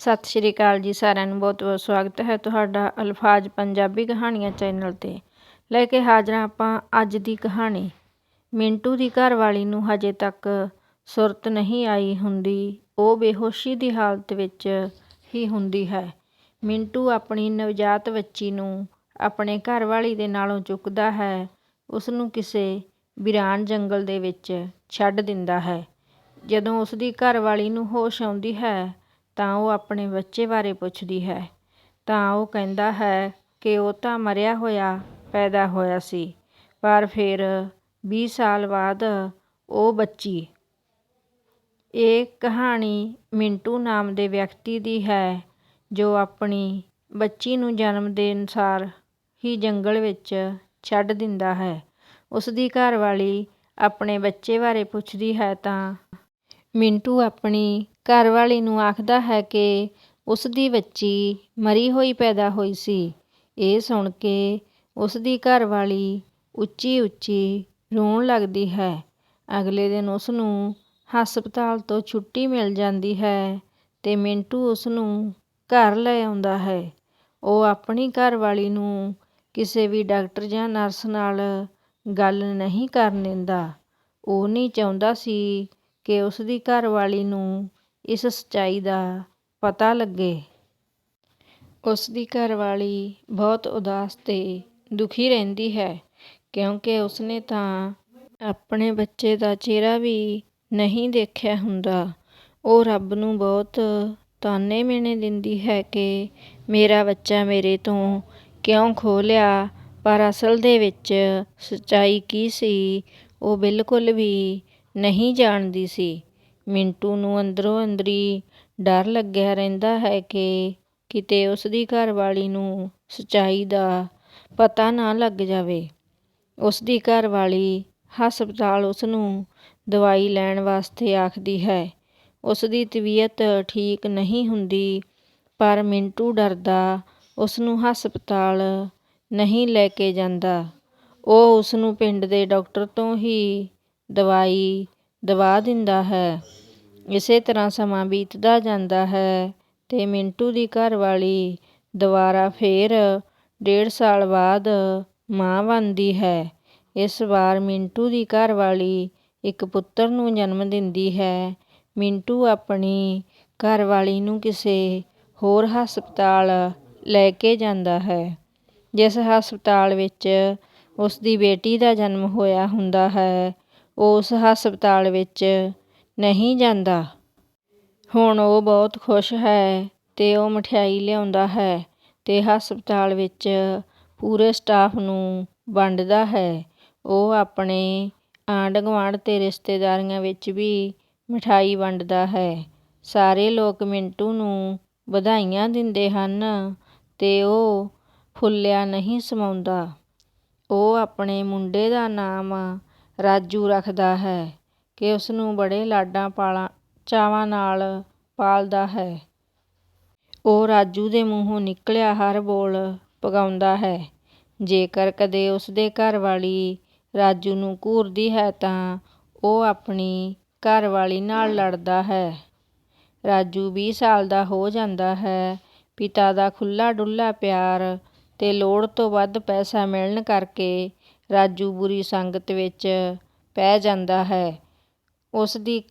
ਸਤਿ ਸ਼੍ਰੀ ਅਕਾਲ ਜੀ ਸਾਰਿਆਂ ਨੂੰ, ਬਹੁਤ ਬਹੁਤ ਸਵਾਗਤ ਹੈ ਤੁਹਾਡਾ ਅਲਫਾਜ਼ ਪੰਜਾਬੀ ਕਹਾਣੀਆਂ ਚੈਨਲ ਤੇ। ਲੈ ਕੇ ਹਾਜ਼ਰ ਹਾਂ ਆਪਾਂ ਅੱਜ ਦੀ ਕਹਾਣੀ। ਮਿੰਟੂ ਦੀ ਘਰਵਾਲੀ ਨੂੰ ਹਜੇ ਤੱਕ ਸੁਰਤ ਨਹੀਂ ਆਈ ਹੁੰਦੀ, ਉਹ ਬੇਹੋਸ਼ੀ ਦੀ ਹਾਲਤ ਵਿੱਚ ਹੀ ਹੁੰਦੀ ਹੈ। ਮਿੰਟੂ ਆਪਣੀ ਨਵਜਾਤ ਬੱਚੀ ਨੂੰ ਆਪਣੇ ਘਰਵਾਲੀ ਦੇ ਨਾਲੋਂ ਚੁੱਕਦਾ ਹੈ ਉਸ ਨੂੰ ਕਿਸੇ ਵੀਰਾਨ ਜੰਗਲ ਦੇ ਵਿੱਚ ਛੱਡ ਦਿੰਦਾ ਹੈ। ਜਦੋਂ ਉਸ ਦੀ ਘਰਵਾਲੀ ਨੂੰ ਹੋਸ਼ ਆਉਂਦੀ ਹੈ ਤਾਂ ਉਹ ਆਪਣੇ ਬੱਚੇ ਬਾਰੇ ਪੁੱਛਦੀ ਹੈ। ਤਾਂ ਉਹ ਕਹਿੰਦਾ ਹੈ ਕਿ ਉਹ ਤਾਂ ਮਰਿਆ ਹੋਇਆ, ਪੈਦਾ ਹੋਇਆ ਸੀ, ਪਰ ਫਿਰ ਵੀਹ ਸਾਲ ਬਾਅਦ ਉਹ ਬੱਚੀ। ਇਹ ਕਹਾਣੀ ਮਿੰਟੂ ਨਾਮ ਦੇ ਵਿਅਕਤੀ ਦੀ ਹੈ, ਜੋ ਆਪਣੀ ਬੱਚੀ ਨੂੰ ਜਨਮ ਦੇ ਅਨੁਸਾਰ ਹੀ ਜੰਗਲ ਵਿੱਚ ਛੱਡ ਦਿੰਦਾ ਹੈ। ਉਸ ਦੀ ਘਰਵਾਲੀ ਆਪਣੇ ਬੱਚੇ ਬਾਰੇ ਪੁੱਛਦੀ ਹੈ ਤਾਂ ਮਿੰਟੂ ਆਪਣੀ ਘਰਵਾਲੀ ਨੂੰ ਆਖਦਾ ਹੈ ਕਿ ਉਸ ਦੀ ਬੱਚੀ ਮਰੀ ਹੋਈ ਪੈਦਾ ਹੋਈ ਸੀ। ਇਹ ਸੁਣ ਕੇ ਉਸ ਦੀ ਘਰਵਾਲੀ ਉੱਚੀ ਉੱਚੀ ਰੋਣ ਲੱਗਦੀ ਹੈ। ਅਗਲੇ ਦਿਨ ਉਸ ਨੂੰ ਹਸਪਤਾਲ ਤੋਂ ਛੁੱਟੀ ਮਿਲ ਜਾਂਦੀ ਹੈ ਤੇ ਮਿੰਟੂ ਉਸ ਨੂੰ ਘਰ ਲੈ ਆਉਂਦਾ ਹੈ। ਉਹ ਆਪਣੀ ਘਰਵਾਲੀ ਨੂੰ ਕਿਸੇ ਵੀ ਡਾਕਟਰ ਜਾਂ ਨਰਸ ਨਾਲ ਗੱਲ ਨਹੀਂ ਕਰਨ ਦਿੰਦਾ। ਉਹ ਨਹੀਂ ਚਾਹੁੰਦਾ ਸੀ ਕਿ ਉਸ ਦੀ ਘਰਵਾਲੀ ਨੂੰ ਇਸ ਸੱਚਾਈ ਦਾ ਪਤਾ ਲੱਗੇ। ਉਸ ਦੀ ਘਰਵਾਲੀ ਬਹੁਤ ਉਦਾਸ ਤੇ ਦੁਖੀ ਰਹਿੰਦੀ ਹੈ, ਕਿਉਂਕਿ ਉਸਨੇ ਤਾਂ ਆਪਣੇ ਬੱਚੇ ਦਾ ਚਿਹਰਾ ਵੀ ਨਹੀਂ ਦੇਖਿਆ ਹੁੰਦਾ। ਉਹ ਰੱਬ ਨੂੰ ਬਹੁਤ ਤਾਨੇ ਮਿਹਣੇ ਦਿੰਦੀ ਹੈ ਕਿ ਮੇਰਾ ਬੱਚਾ ਮੇਰੇ ਤੋਂ ਕਿਉਂ ਖੋਹ ਲਿਆ ਪਰ ਅਸਲ ਦੇ ਵਿੱਚ ਸੱਚਾਈ ਕੀ ਸੀ, ਉਹ ਬਿਲਕੁਲ ਵੀ ਨਹੀਂ ਜਾਣਦੀ ਸੀ। ਮਿੰਟੂ ਨੂੰ ਅੰਦਰੋਂ ਅੰਦਰੀ ਡਰ ਲੱਗਿਆ ਰਹਿੰਦਾ ਹੈ ਕਿ ਕਿਤੇ ਉਸ ਦੀ ਘਰਵਾਲੀ ਨੂੰ ਸੱਚਾਈ ਦਾ ਪਤਾ ਨਾ ਲੱਗ ਜਾਵੇ। ਉਸ ਦੀ ਘਰਵਾਲੀ ਹਸਪਤਾਲ ਉਸ ਨੂੰ ਦਵਾਈ ਲੈਣ ਵਾਸਤੇ ਆਖਦੀ ਹੈ। ਉਸ ਦੀ ਤਬੀਅਤ ਠੀਕ ਨਹੀਂ ਹੁੰਦੀ, ਪਰ ਮਿੰਟੂ ਡਰਦਾ ਉਸ ਨੂੰ ਹਸਪਤਾਲ ਨਹੀਂ ਲੈ ਕੇ ਜਾਂਦਾ। ਉਹ ਉਸ ਨੂੰ ਪਿੰਡ ਦੇ ਡਾਕਟਰ ਤੋਂ ਹੀ ਦਵਾਈ ਦਵਾ ਦਿੰਦਾ ਹੈ। ਇਸੇ ਤਰ੍ਹਾਂ ਸਮਾਂ ਬੀਤਦਾ ਜਾਂਦਾ ਹੈ ਅਤੇ ਮਿੰਟੂ ਦੀ ਘਰਵਾਲੀ ਦੁਬਾਰਾ ਫਿਰ ਡੇਢ ਸਾਲ ਬਾਅਦ ਮਾਂ ਬਣਦੀ ਹੈ। ਇਸ ਵਾਰ ਮਿੰਟੂ ਦੀ ਘਰਵਾਲੀ ਇੱਕ ਪੁੱਤਰ ਨੂੰ ਜਨਮ ਦਿੰਦੀ ਹੈ। ਮਿੰਟੂ ਆਪਣੀ ਘਰਵਾਲੀ ਨੂੰ ਕਿਸੇ ਹੋਰ ਹਸਪਤਾਲ ਲੈ ਕੇ ਜਾਂਦਾ ਹੈ। ਜਿਸ ਹਸਪਤਾਲ ਵਿੱਚ ਉਸ ਦੀ ਬੇਟੀ ਦਾ ਜਨਮ ਹੋਇਆ ਹੁੰਦਾ ਹੈ ਉਸ ਹਸਪਤਾਲ ਵਿੱਚ ਨਹੀਂ ਜਾਂਦਾ। ਹੁਣ ਉਹ ਬਹੁਤ ਖੁਸ਼ ਹੈ ਅਤੇ ਉਹ ਮਠਿਆਈ ਲਿਆਉਂਦਾ ਹੈ ਅਤੇ ਹਸਪਤਾਲ ਵਿੱਚ ਪੂਰੇ ਸਟਾਫ ਨੂੰ ਵੰਡਦਾ ਹੈ। ਉਹ ਆਪਣੇ ਆਂਢ ਗੁਆਂਢ ਅਤੇ ਰਿਸ਼ਤੇਦਾਰੀਆਂ ਵਿੱਚ ਵੀ ਮਿਠਾਈ ਵੰਡਦਾ ਹੈ। ਸਾਰੇ ਲੋਕ ਮਿੰਟੂ ਨੂੰ ਵਧਾਈਆਂ ਦਿੰਦੇ ਹਨ ਅਤੇ ਉਹ ਫੁੱਲਿਆ ਨਹੀਂ ਸਮਾਉਂਦਾ। ਉਹ ਆਪਣੇ ਮੁੰਡੇ ਦਾ ਨਾਮ ਰਾਜੂ ਰੱਖਦਾ ਹੈ ਕਿ ਉਸਨੂੰ ਬੜੇ ਲਾਡਾਂ ਪਾਲਾਂ, ਚਾਵਾਂ ਨਾਲ ਪਾਲਦਾ ਹੈ। ਉਹ ਰਾਜੂ ਦੇ ਮੂੰਹੋਂ ਨਿਕਲਿਆ ਹਰ ਬੋਲ ਪਗਾਉਂਦਾ ਹੈ। ਜੇਕਰ ਕਦੇ ਉਸਦੇ ਘਰਵਾਲੀ ਰਾਜੂ ਨੂੰ ਘੂਰਦੀ ਹੈ ਤਾਂ ਉਹ ਆਪਣੀ ਘਰਵਾਲੀ ਨਾਲ ਲੜਦਾ ਹੈ। ਰਾਜੂ ਵੀਹ ਸਾਲ ਦਾ ਹੋ ਜਾਂਦਾ ਹੈ। ਪਿਤਾ ਦਾ ਖੁੱਲ੍ਹਾ ਡੁੱਲ੍ਹਾ ਪਿਆਰ ਤੇ ਲੋੜ ਤੋਂ ਵੱਧ ਪੈਸਾ ਮਿਲਣ ਕਰਕੇ ਰਾਜੂ ਬੁਰੀ ਸੰਗਤ ਵਿੱਚ ਪੈ ਜਾਂਦਾ ਹੈ। ਉਸ ਦੀ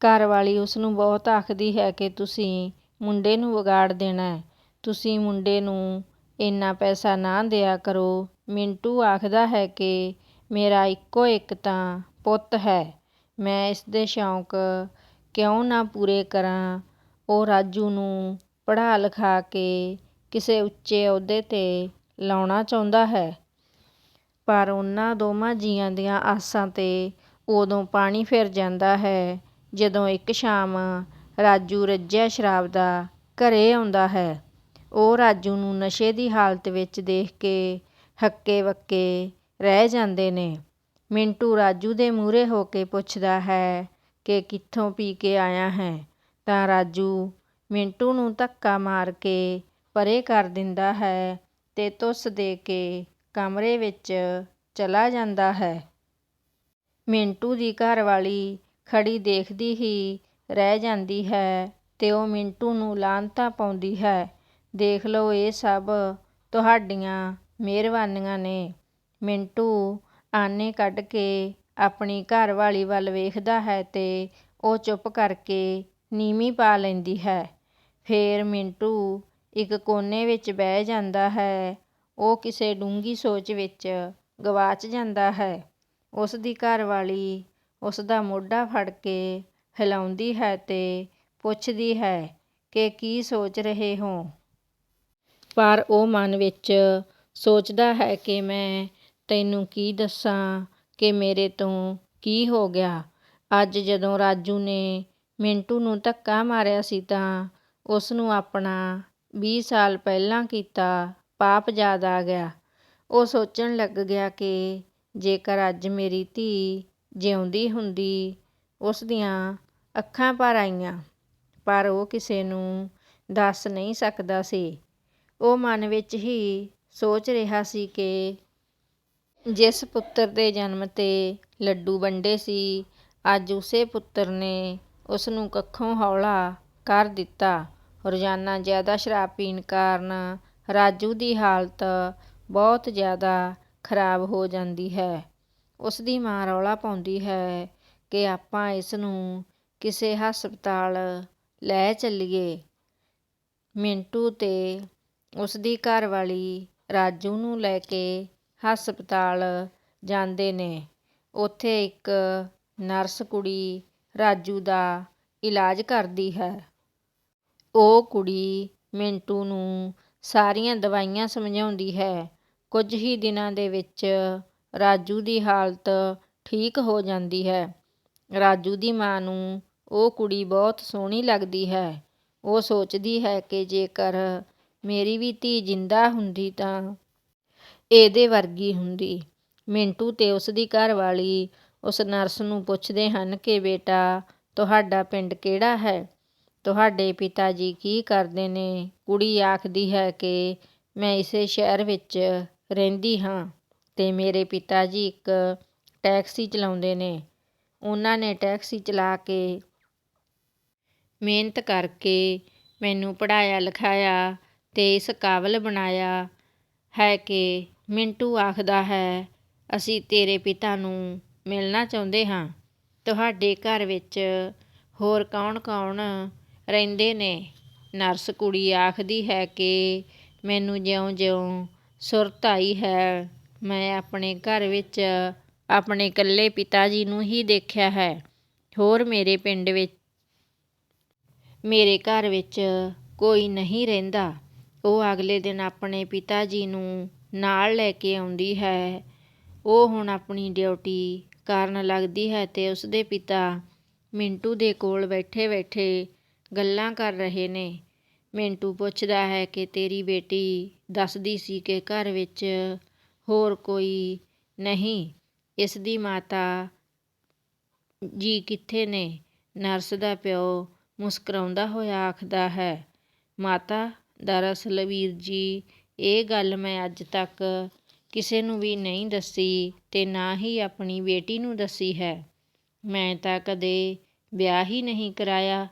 ਘਰਵਾਲੀ ਉਸ ਨੂੰ ਬਹੁਤ ਆਖਦੀ ਹੈ ਕਿ ਤੁਸੀਂ ਮੁੰਡੇ ਨੂੰ ਵਿਗਾੜ ਦੇਣਾ ਤੁਸੀਂ ਮੁੰਡੇ ਨੂੰ ਇੰਨਾ ਪੈਸਾ ਨਾ ਦਿਆ ਕਰੋ। ਮਿੰਟੂ ਆਖਦਾ ਹੈ ਕਿ ਮੇਰਾ ਇੱਕੋ ਇੱਕ ਤਾਂ ਪੁੱਤ ਹੈ। ਮੈਂ ਇਸ ਦੇ ਸ਼ੌਂਕ ਕਿਉਂ ਨਾ ਪੂਰੇ ਕਰਾਂ? ਉਹ ਰਾਜੂ ਨੂੰ ਪੜ੍ਹਾ ਲਿਖਾ ਕੇ ਕਿਸੇ ਉੱਚੇ ਅਹੁਦੇ ਤੇ ਲਾਉਣਾ ਚਾਹੁੰਦਾ ਹੈ। ਪਰ ਉਹਨਾਂ ਦੋਵਾਂ ਜੀਆਂ ਦੀਆਂ ਆਸਾਂ ਤੇ ਉਦੋਂ ਪਾਣੀ ਫਿਰ ਜਾਂਦਾ ਹੈ। ਜਦੋਂ ਇੱਕ ਸ਼ਾਮ ਰਾਜੂ ਰੱਜਿਆ ਸ਼ਰਾਬ ਦਾ ਘਰੇ ਆਉਂਦਾ ਹੈ, ਉਹ ਰਾਜੂ ਨੂੰ ਨਸ਼ੇ ਦੀ ਹਾਲਤ ਵਿੱਚ ਦੇਖ ਕੇ ਹੱਕੇ ਬੱਕੇ ਰਹਿ ਜਾਂਦੇ ਨੇ। ਮਿੰਟੂ ਰਾਜੂ ਦੇ ਮੂਹਰੇ ਹੋ ਕੇ ਪੁੱਛਦਾ ਹੈ ਕਿ ਕਿੱਥੋਂ ਪੀ ਕੇ ਆਇਆ ਹੈ। ਤਾਂ ਰਾਜੂ ਮਿੰਟੂ ਨੂੰ ਧੱਕਾ ਮਾਰ ਕੇ ਪਰੇ ਕਰ ਦਿੰਦਾ ਹੈ ਤੇ ਤੁਸ ਦੇ ਕੇ ਕਮਰੇ ਵਿੱਚ ਚਲਾ ਜਾਂਦਾ ਹੈ ਮਿੰਟੂ ਦੀ ਘਰਵਾਲੀ ਖੜ੍ਹੀ ਦੇਖਦੀ ਹੀ ਰਹਿ ਜਾਂਦੀ ਹੈ ਤੇ ਉਹ ਮਿੰਟੂ ਨੂੰ ਲਾਹਨਤਾਂ ਪਾਉਂਦੀ ਹੈ। ਦੇਖ ਲਓ, ਇਹ ਸਭ ਤੁਹਾਡੀਆਂ ਮਿਹਰਬਾਨੀਆਂ ਨੇ। ਮਿੰਟੂ ਆਨੇ ਕੱਢ ਕੇ ਆਪਣੀ ਘਰਵਾਲੀ ਵੱਲ ਵੇਖਦਾ ਹੈ ਤੇ ਉਹ ਚੁੱਪ ਕਰਕੇ ਨੀਵੀਂ ਪਾ ਲੈਂਦੀ ਹੈ। ਫੇਰ ਮਿੰਟੂ ਇੱਕ ਕੋਨੇ ਵਿੱਚ ਬਹਿ ਜਾਂਦਾ ਹੈ। ਉਹ ਕਿਸੇ ਡੂੰਘੀ ਸੋਚ ਵਿੱਚ ਗਵਾਚ ਜਾਂਦਾ ਹੈ। ਉਸ ਦੀ ਘਰਵਾਲੀ ਉਸਦਾ ਮੋਢਾ ਫੜ ਕੇ ਹਿਲਾਉਂਦੀ ਹੈ ਤੇ ਪੁੱਛਦੀ ਹੈ ਕਿ ਕੀ ਸੋਚ ਰਹੇ ਹੋ? ਪਰ ਉਹ ਮਨ ਵਿੱਚ ਸੋਚਦਾ ਹੈ ਕਿ ਮੈਂ ਤੈਨੂੰ ਕੀ ਦੱਸਾਂ ਕਿ ਮੇਰੇ ਤੋਂ ਕੀ ਹੋ ਗਿਆ। ਅੱਜ ਜਦੋਂ ਰਾਜੂ ਨੇ ਮਿੰਟੂ ਨੂੰ ਧੱਕਾ ਮਾਰਿਆ ਸੀ ਤਾਂ ਉਸਨੂੰ ਆਪਣਾ ਵੀਹ ਸਾਲ ਪਹਿਲਾਂ ਕੀਤਾ ਪਾਪ ਯਾਦ ਆ ਗਿਆ। ਉਹ ਸੋਚਣ ਲੱਗ ਗਿਆ ਕਿ ਜੇਕਰ ਅੱਜ ਮੇਰੀ ਧੀ ਜਿਉਂਦੀ ਹੁੰਦੀ। ਉਸ ਦੀਆਂ ਅੱਖਾਂ ਭਰ ਆਈਆਂ, ਪਰ ਉਹ ਕਿਸੇ ਨੂੰ ਦੱਸ ਨਹੀਂ ਸਕਦਾ ਸੀ। ਉਹ ਮਨ ਵਿੱਚ ਹੀ ਸੋਚ ਰਿਹਾ ਸੀ ਕਿ ਜਿਸ ਪੁੱਤਰ ਦੇ ਜਨਮ ਤੇ ਲੱਡੂ ਵੰਡੇ ਸੀ, ਅੱਜ ਉਸੇ ਪੁੱਤਰ ਨੇ ਉਸਨੂੰ ਕੱਖੋਂ ਹੌਲਾ ਕਰ ਦਿੱਤਾ। ਰੋਜ਼ਾਨਾ ਜ਼ਿਆਦਾ ਸ਼ਰਾਬ ਪੀਣ ਕਾਰਨ ਰਾਜੂ ਦੀ ਹਾਲਤ ਬਹੁਤ ਜ਼ਿਆਦਾ ਖਰਾਬ ਹੋ ਜਾਂਦੀ ਹੈ। ਉਸਦੀ ਮਾਂ ਰੌਲਾ ਪਾਉਂਦੀ ਹੈ ਕਿ ਆਪਾਂ ਇਸਨੂੰ ਕਿਸੇ ਹਸਪਤਾਲ ਲੈ ਚੱਲੀਏ। ਮਿੰਟੂ ਤੇ ਉਸਦੀ ਘਰਵਾਲੀ ਰਾਜੂ ਨੂੰ ਲੈ ਕੇ ਹਸਪਤਾਲ ਜਾਂਦੇ ਨੇ। ਉੱਥੇ ਇੱਕ ਨਰਸ ਕੁੜੀ ਰਾਜੂ ਦਾ ਇਲਾਜ ਕਰਦੀ ਹੈ। ਉਹ ਕੁੜੀ ਮਿੰਟੂ ਨੂੰ ਸਾਰੀਆਂ ਦਵਾਈਆਂ ਸਮਝਾਉਂਦੀ ਹੈ। ਕੁਝ ਹੀ ਦਿਨਾਂ ਦੇ ਵਿੱਚ ਰਾਜੂ ਦੀ ਹਾਲਤ ਠੀਕ ਹੋ ਜਾਂਦੀ ਹੈ। ਰਾਜੂ ਦੀ ਮਾਂ ਨੂੰ ਉਹ ਕੁੜੀ ਬਹੁਤ ਸੋਹਣੀ ਲੱਗਦੀ ਹੈ। ਉਹ ਸੋਚਦੀ ਹੈ ਕਿ ਜੇਕਰ ਮੇਰੀ ਵੀ ਧੀ ਜਿੰਦਾ ਹੁੰਦੀ ਤਾਂ ਇਹਦੇ ਵਰਗੀ ਹੁੰਦੀ। ਮਿੰਟੂ ਤੇ ਉਸਦੀ ਘਰਵਾਲੀ ਉਸ ਨਰਸ ਨੂੰ ਪੁੱਛਦੇ ਹਨ ਕਿ, ਬੇਟਾ, ਤੁਹਾਡਾ ਪਿੰਡ ਕਿਹੜਾ ਹੈ? ਤੁਹਾਡੇ ਪਿਤਾ ਜੀ ਕੀ ਕਰਦੇ ਨੇ? ਕੁੜੀ ਆਖਦੀ ਹੈ ਕਿ ਮੈਂ ਇਸੇ ਸ਼ਹਿਰ ਵਿੱਚ ਰਹਿੰਦੀ ਹਾਂ ਤੇ ਮੇਰੇ ਪਿਤਾ ਜੀ ਇੱਕ ਟੈਕਸੀ ਚਲਾਉਂਦੇ ਨੇ। ਉਹਨਾਂ ਨੇ ਟੈਕਸੀ ਚਲਾ ਕੇ ਮਿਹਨਤ ਕਰਕੇ ਮੈਨੂੰ ਪੜ੍ਹਾਇਆ, ਲਿਖਾਇਆ ਤੇ ਇਸ ਕਾਬਲ ਬਣਾਇਆ ਹੈ ਕਿ ਮਿੰਟੂ ਆਖਦਾ ਹੈ, ਅਸੀਂ ਤੇਰੇ ਪਿਤਾ ਨੂੰ ਮਿਲਣਾ ਚਾਹੁੰਦੇ ਹਾਂ। ਤੁਹਾਡੇ ਘਰ ਵਿੱਚ ਹੋਰ ਕੌਣ ਕੌਣ ਰਹਿੰਦੇ ਨੇ? ਨਰਸ ਕੁੜੀ ਆਖਦੀ ਹੈ ਕਿ ਮੈਨੂੰ ਜਿਉਂ ਜਿਉਂ ਸੁਰਤ ਆਈ ਹੈ, ਮੈਂ ਆਪਣੇ ਘਰ ਵਿੱਚ ਆਪਣੇ ਇਕੱਲੇ ਪਿਤਾ ਜੀ ਨੂੰ ਹੀ ਦੇਖਿਆ ਹੈ। ਹੋਰ ਮੇਰੇ ਪਿੰਡ ਵਿੱਚ ਮੇਰੇ ਘਰ ਵਿੱਚ ਕੋਈ ਨਹੀਂ ਰਹਿੰਦਾ। ਉਹ ਅਗਲੇ ਦਿਨ ਆਪਣੇ ਪਿਤਾ ਜੀ ਨੂੰ ਨਾਲ ਲੈ ਕੇ ਆਉਂਦੀ ਹੈ। ਉਹ ਹੁਣ ਆਪਣੀ ਡਿਊਟੀ ਕਰਨ ਲੱਗਦੀ ਹੈ ਤੇ ਉਸਦੇ ਪਿਤਾ ਮਿੰਟੂ ਦੇ ਕੋਲ ਬੈਠੇ ਬੈਠੇ ਗੱਲਾਂ ਕਰ ਰਹੇ ਨੇ। ਮਿੰਟੂ ਪੁੱਛਦਾ ਹੈ ਕਿ ਤੇਰੀ ਬੇਟੀ ਦੱਸਦੀ ਸੀ ਕਿ ਘਰ ਵਿੱਚ ਹੋਰ ਕੋਈ ਨਹੀਂ, ਇਸ ਦੀ ਮਾਤਾ ਜੀ ਕਿੱਥੇ ਨੇ? ਨਰਸ ਦਾ ਪਿਓ ਮੁਸਕਰਾਉਂਦਾ ਹੋਇਆ ਆਖਦਾ ਹੈ, ਮਾਤਾ, ਦਰਅਸਲ ਵੀਰ ਜੀ ਇਹ ਗੱਲ ਮੈਂ ਅੱਜ ਤੱਕ ਕਿਸੇ ਨੂੰ ਵੀ ਨਹੀਂ ਦੱਸੀ ਤੇ ਨਾ ਹੀ ਆਪਣੀ ਬੇਟੀ ਨੂੰ ਦੱਸੀ ਹੈ। ਮੈਂ ਤਾਂ ਕਦੇ ਵਿਆਹ ਹੀ ਨਹੀਂ ਕਰਾਇਆ।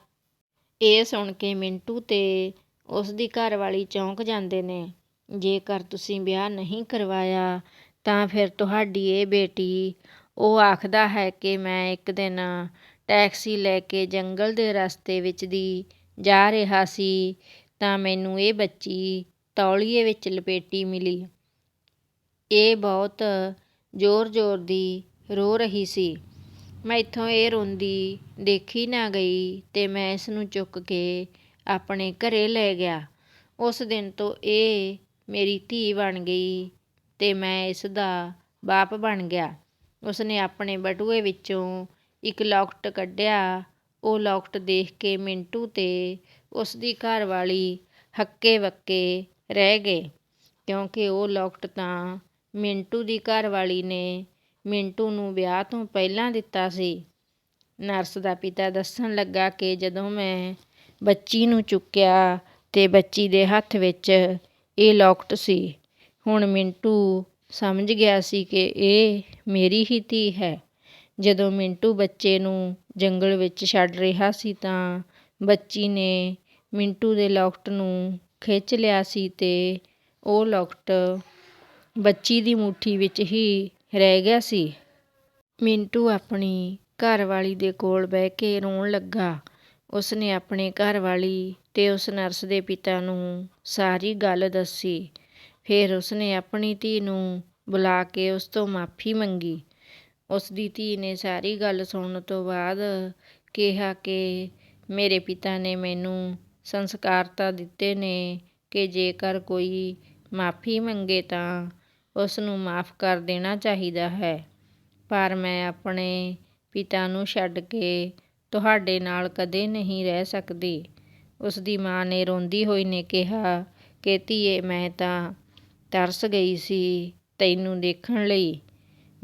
ਇਹ ਸੁਣ ਕੇ ਮਿੰਟੂ ਤੇ ਉਸਦੀ ਘਰਵਾਲੀ ਚੌਂਕ ਜਾਂਦੇ ਨੇ। ਜੇਕਰ ਤੁਸੀਂ ਵਿਆਹ ਨਹੀਂ ਕਰਵਾਇਆ, ਤਾਂ ਫਿਰ ਤੁਹਾਡੀ ਇਹ ਬੇਟੀ? ਉਹ ਆਖਦਾ ਹੈ ਕਿ ਮੈਂ ਇੱਕ ਦਿਨ ਟੈਕਸੀ ਲੈ ਕੇ ਜੰਗਲ ਦੇ ਰਸਤੇ ਵਿੱਚ ਦੀ ਜਾ ਰਿਹਾ ਸੀ, ਤਾਂ ਮੈਨੂੰ ਇਹ ਬੱਚੀ ਤੌਲੀਏ ਵਿੱਚ ਲਪੇਟੀ ਮਿਲੀ। ਇਹ ਬਹੁਤ ਜ਼ੋਰ ਜ਼ੋਰ ਦੀ ਰੋ ਰਹੀ ਸੀ। ਮੈਥੋਂ ਇਹ ਰੋਂਦੀ ਦੇਖੀ ਨਾ ਗਈ ਤੇ ਮੈਂ ਇਸ ਨੂੰ ਚੁੱਕ ਕੇ ਆਪਣੇ ਘਰੇ ਲੈ ਗਿਆ। ਉਸ ਦਿਨ ਤੋਂ ਇਹ ਮੇਰੀ ਧੀ ਬਣ ਗਈ ਤੇ ਮੈਂ ਇਸ ਦਾ ਬਾਪ ਬਣ ਗਿਆ। ਉਸਨੇ ਆਪਣੇ ਬਟੂਏ ਵਿੱਚੋਂ ਇੱਕ ਲੌਕਟ ਕੱਢਿਆ। ਉਹ ਲੌਕਟ ਦੇਖ ਕੇ ਮਿੰਟੂ ਤੇ ਉਸ ਉਸਦੀ ਘਰਵਾਲੀ ਹੱਕੇ ਵੱਕੇ ਰਹਿ ਗਏ, ਕਿਉਂਕਿ ਉਹ ਲੌਕਟ ਤਾਂ ਮਿੰਟੂ ਦੀ ਘਰਵਾਲੀ ਨੇ ਮਿੰਟੂ ਨੂੰ ਵਿਆਹ ਤੋਂ ਪਹਿਲਾਂ ਦਿੱਤਾ ਸੀ। ਨਰਸ ਦਾ ਪਿਤਾ ਦੱਸਣ ਲੱਗਾ ਕਿ ਜਦੋਂ ਮੈਂ ਬੱਚੀ ਨੂੰ ਚੁੱਕਿਆ ਤੇ ਬੱਚੀ ਦੇ ਹੱਥ ਵਿੱਚ ਇਹ ਲੌਕਟ ਸੀ। ਹੁਣ ਮਿੰਟੂ ਸਮਝ ਗਿਆ ਸੀ ਕਿ ਇਹ ਮੇਰੀ ਹੀ ਧੀ ਹੈ। ਜਦੋਂ ਮਿੰਟੂ ਬੱਚੇ ਨੂੰ ਜੰਗਲ ਵਿੱਚ ਛੱਡ ਰਿਹਾ ਸੀ ਤਾਂ ਬੱਚੀ ਨੇ ਮਿੰਟੂ ਦੇ ਲੌਕਟ ਨੂੰ ਖਿੱਚ ਲਿਆ ਸੀ ਤੇ ਉਹ ਲੌਕਟ ਬੱਚੀ ਦੀ ਮੁੱਠੀ ਵਿੱਚ ਹੀ ਰਹਿ ਗਿਆ ਸੀ। ਮਿੰਟੂ ਆਪਣੀ ਘਰਵਾਲੀ ਦੇ ਕੋਲ ਬਹਿ ਕੇ ਰੋਣ ਲੱਗਾ। ਉਸਨੇ ਆਪਣੇ ਘਰਵਾਲੀ ਤੇ ਉਸ ਨਰਸ ਦੇ ਪਿਤਾ ਨੂੰ ਸਾਰੀ ਗੱਲ ਦੱਸੀ। ਫਿਰ ਉਸਨੇ ਆਪਣੀ ਧੀ ਨੂੰ ਬੁਲਾ ਕੇ ਉਸ ਤੋਂ ਮਾਫੀ ਮੰਗੀ। ਉਸ ਦੀ ਧੀ ਨੇ ਸਾਰੀ ਗੱਲ ਸੁਣਨ ਤੋਂ ਬਾਅਦ ਕਿਹਾ ਕਿ ਮੇਰੇ ਪਿਤਾ ਨੇ ਮੈਨੂੰ ਸੰਸਕਾਰ ਤਾਂ ਦਿੱਤੇ ਨੇ ਕਿ ਜੇਕਰ ਕੋਈ ਮਾਫੀ ਮੰਗੇ ਤਾਂ ਉਸ ਨੂੰ ਮਾਫ ਕਰ ਦੇਣਾ ਚਾਹੀਦਾ ਹੈ। ਪਰ ਮੈਂ ਆਪਣੇ ਪਿਤਾ ਨੂੰ ਛੱਡ ਕੇ ਤੁਹਾਡੇ ਨਾਲ ਕਦੇ ਨਹੀਂ ਰਹਿ ਸਕਦੀ। ਉਸ ਦੀ ਮਾਂ ਨੇ ਰੋਂਦੀ ਹੋਈ ਨੇ ਕਿਹਾ ਕਿ, ਧੀਏ, ਮੈਂ ਤਾਂ ਤਰਸ ਗਈ ਸੀ ਤੈਨੂੰ ਦੇਖਣ ਲਈ।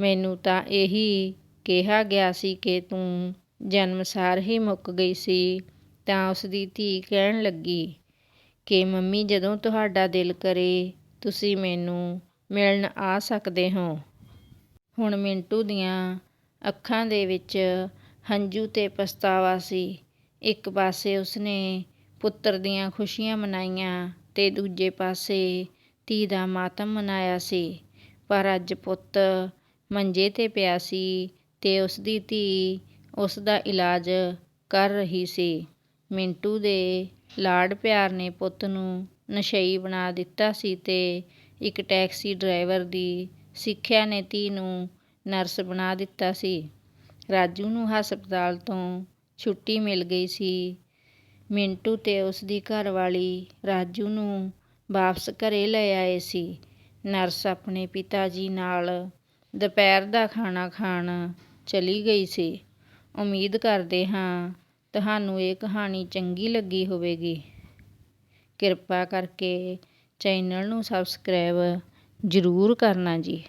ਮੈਨੂੰ ਤਾਂ ਇਹੀ ਕਿਹਾ ਗਿਆ ਸੀ ਕਿ ਤੂੰ ਜਨਮਸਾਰ ਹੀ ਮੁੱਕ ਗਈ ਸੀ ਤਾਂ ਉਸ ਦੀ ਧੀ ਕਹਿਣ ਲੱਗੀ ਕਿ, ਮੰਮੀ, ਜਦੋਂ ਤੁਹਾਡਾ ਦਿਲ ਕਰੇ, ਤੁਸੀਂ ਮੈਨੂੰ ਮਿਲਣ ਆ ਸਕਦੇ ਹੋ। ਹੁਣ ਮਿੰਟੂ ਦੀਆਂ ਅੱਖਾਂ ਦੇ ਵਿੱਚ ਹੰਝੂ ਤੇ ਪਛਤਾਵਾ ਸੀ। ਇੱਕ ਪਾਸੇ ਉਸਨੇ ਪੁੱਤਰ ਦੀਆਂ ਖੁਸ਼ੀਆਂ ਮਨਾਈਆਂ ਤੇ ਦੂਜੇ ਪਾਸੇ ਧੀ ਦਾ ਮਾਤਮ ਮਨਾਇਆ ਸੀ। ਪਰ ਅੱਜ ਪੁੱਤ ਮੰਜੇ ਤੇ ਪਿਆ ਸੀ ਤੇ ਉਸ ਦੀ ਧੀ ਉਸ ਦਾ ਇਲਾਜ ਕਰ ਰਹੀ ਸੀ। ਮਿੰਟੂ ਦੇ ਲਾਡ ਪਿਆਰ ਨੇ ਪੁੱਤ ਨੂੰ ਨਸ਼ਈ ਬਣਾ ਦਿੱਤਾ ਸੀ ਤੇ ਇੱਕ ਟੈਕਸੀ ਡਰਾਈਵਰ ਦੀ ਸਿੱਖਿਆ ਨੇ ਧੀ ਨੂੰ ਨਰਸ ਬਣਾ ਦਿੱਤਾ ਸੀ। ਰਾਜੂ ਨੂੰ ਹਸਪਤਾਲ ਤੋਂ ਛੁੱਟੀ ਮਿਲ ਗਈ ਸੀ। ਮਿੰਟੂ ਤੇ ਉਸ ਦੀ ਘਰਵਾਲੀ ਰਾਜੂ ਨੂੰ ਵਾਪਸ ਘਰੇ ਲੈ ਆਏ ਸੀ। ਨਰਸ ਆਪਣੇ ਪਿਤਾ ਜੀ ਨਾਲ ਦੁਪਹਿਰ ਦਾ ਖਾਣਾ ਖਾਣ ਚਲੀ ਗਈ ਸੀ। ਉਮੀਦ ਕਰਦੇ ਹਾਂ ਤੁਹਾਨੂੰ ਇਹ ਕਹਾਣੀ ਚੰਗੀ ਲੱਗੀ ਹੋਵੇਗੀ। ਕਿਰਪਾ ਕਰਕੇ ਚੈਨਲ ਨੂੰ ਸਬਸਕ੍ਰਾਈਬ ਜ਼ਰੂਰ ਕਰਨਾ ਜੀ।